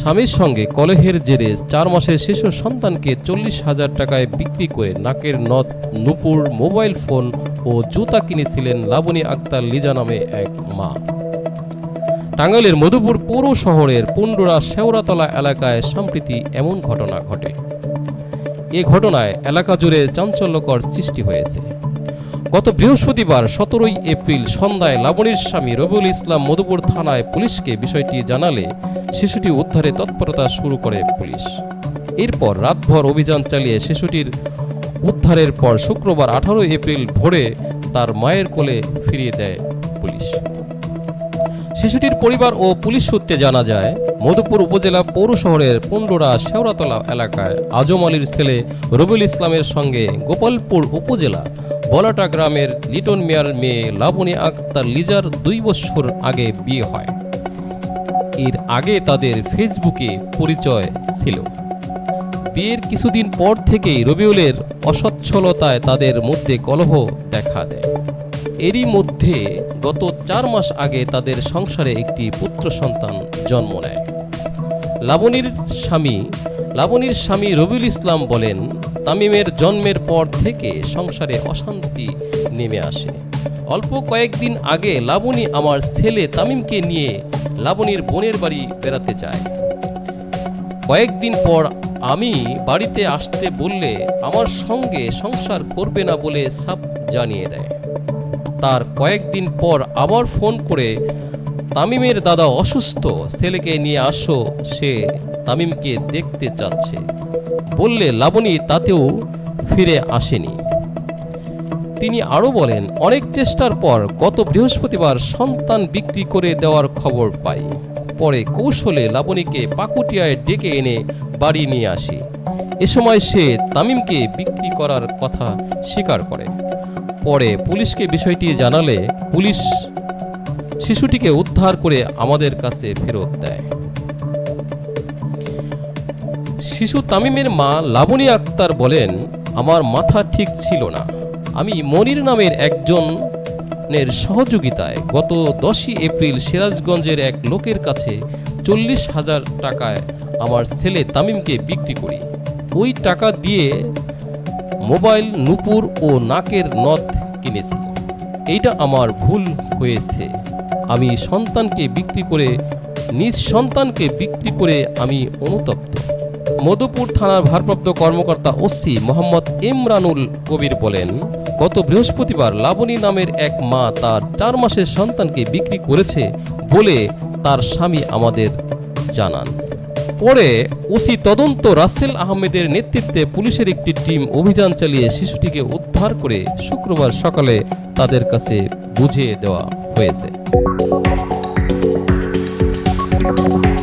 স্বামীর সঙ্গে কলহের জেরে চার মাসের শিশু সন্তানকে চল্লিশ হাজার টাকায় বিক্রি করে নাকের নথ, নুপুর, মোবাইল ফোন ও জুতা কিনেছিলেন লাবণী আক্তার লিজা নামে এক মা। টাঙ্গাইলের মধুপুর পৌর শহরের পুন্ডরা শেওড়াতলা এলাকায় সম্প্রীতি এমন ঘটনা ঘটে। এ ঘটনায় এলাকা জুড়ে চাঞ্চল্যকর সৃষ্টি হয়েছে। গত বৃহস্পতিবার সতেরোই এপ্রিল সন্ধ্যায় লাবণীর স্বামী রবিউল ইসলাম মধুপুর থানায় পুলিশকে বিষয়টি জানালে শিশুটি উদ্ধারে তৎপরতা শুরু করে পুলিশ। এরপর রাতভর অভিযান চালিয়ে শিশুটির উদ্ধারের পর শুক্রবার আঠারোই এপ্রিল ভোরে তার মায়ের কোলে ফিরিয়ে দেয় পুলিশ। শিশুটির পরিবার ও পুলিশ সূত্রে জানা যায়, মধুপুর উপজেলা পৌর শহরের পুন্ডরা শেওড়াতলা এলাকায় আজম আলীর ছেলে রবিউল ইসলামের সঙ্গে গোপালপুর উপজেলা বলাটা গ্রামের লিটন মিয়ার মেয়ে লাবণী আক্তার লিজার দুই বছর আগে বিয়ে হয়। এর আগে তাদের ফেসবুকে পরিচয় ছিল। বিয়ের কিছুদিন পর থেকেই রবিউলের অসচ্ছলতায় তাদের মধ্যে কলহ দেখা দেয়। এরই মধ্যে গত চার মাস আগে তাদের সংসারে একটি পুত্র সন্তান জন্ম নেয়। লাবণীর স্বামী লাবণীর স্বামী রবিউল ইসলাম বলেন তামিমের জন্মের পর থেকে সংসারে অশান্তি নেমে আসে। অল্প কয়েকদিন আগে লাবণী আমার ছেলে তামিমকে নিয়ে লাবণীর বোনের বাড়ি বেড়াতে যায়। কয়েকদিন পর আমি বাড়িতে আসতে বললে আমার সঙ্গে সংসার করবে না বলে সাপ জানিয়ে দেয়। তার কয়েকদিন পর আবার ফোন করে তামিমের দাদা অসুস্থ। ছেলেকে নিয়ে আসো, সে তামিমকে দেখতে চাচ্ছে বললে লাবণী তাতেও ফিরে আসেনি। তিনি আরও বলেন, অনেক চেষ্টার পর গত বৃহস্পতিবার সন্তান বিক্রি করে দেওয়ার খবর পাই। পরে কৌশলে লাবণীকে পাকুটিয়ায় ডেকে এনে বাড়ি নিয়ে আসি। এ সময় সে তামিমকে বিক্রি করার কথা স্বীকার করে। পরে পুলিশকে বিষয়টি জানালে পুলিশ শিশুটিকে উদ্ধার করে আমাদের কাছে ফেরত দেয়। শিশু তামিমের মা লাবণী আক্তার বলেন, আমার মাথা ঠিক ছিল না। আমি মনির নামের একজনের সহযোগিতায় গত দশই এপ্রিল সিরাজগঞ্জের এক লোকের কাছে চল্লিশ হাজার টাকায় আমার ছেলে তামিমকে বিক্রি করি। ওই টাকা দিয়ে মোবাইল, নুপুর ও নাকের নথ কিনেছি। এইটা আমার ভুল হয়েছে। আমি সন্তানকে বিক্রি করে, নিজ সন্তানকে বিক্রি করে আমি অনুতপ্ত। মধুপুর থানার ভারপ্রাপ্ত কর্মকর্তা ওসি মোহাম্মদ ইমরানুল কবির বলেন, গত বৃহস্পতিবার লাবণী নামের এক মা তার চার মাসের সন্তানকে বিক্রি করেছে বলে তার স্বামী আমাদের জানান। পরে ওসি তদন্ত রাসেল আহমেদের নেতৃত্বে পুলিশের একটি টিম অভিযান চালিয়ে শিশুটিকে উদ্ধার করে শুক্রবার সকালে তাদের কাছে বুঝিয়ে দেওয়া হয়েছে। Thank you.